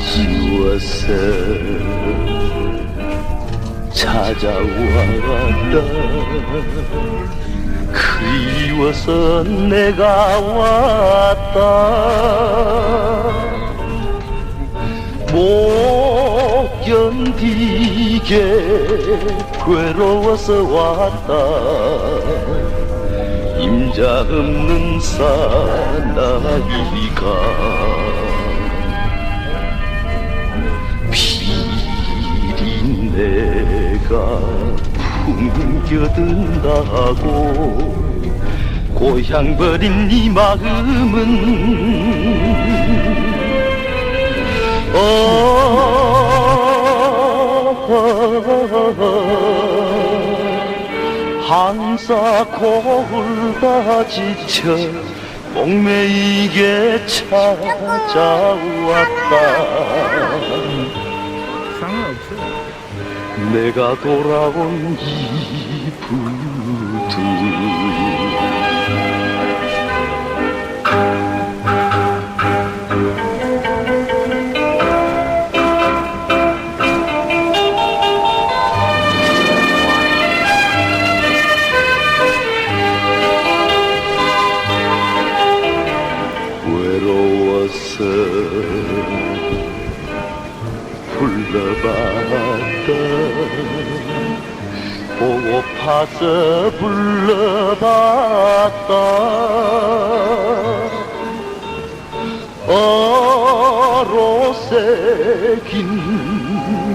아쉬워서 찾아왔다. 그리워서 내가 왔다 견디게 괴로워서 왔다. 임자 없는 사나이가 비리 내가 풍겨든다고 고향 버린 이 마음은 한사 고울다 지쳐 목매이게 찾아왔다 상관없어. 내가 돌아온 이부 불러봤다 보고파서 불러봤다 어로 새긴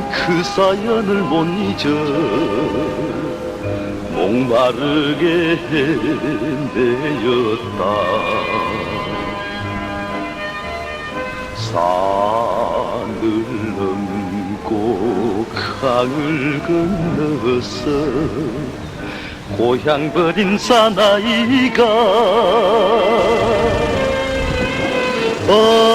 그 사연을 못 잊어 목마르게 헤매였다. 산을 넘고 강을 건너서 고향 버린 사나이가 어,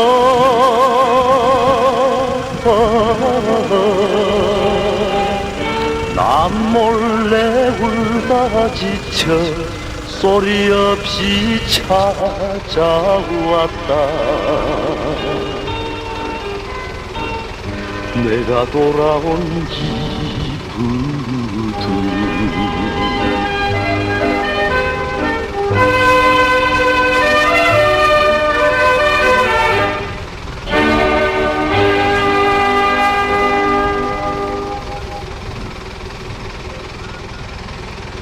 남 몰래 울다 지쳐 소리 없이 찾아왔다 내가 돌아온 이부두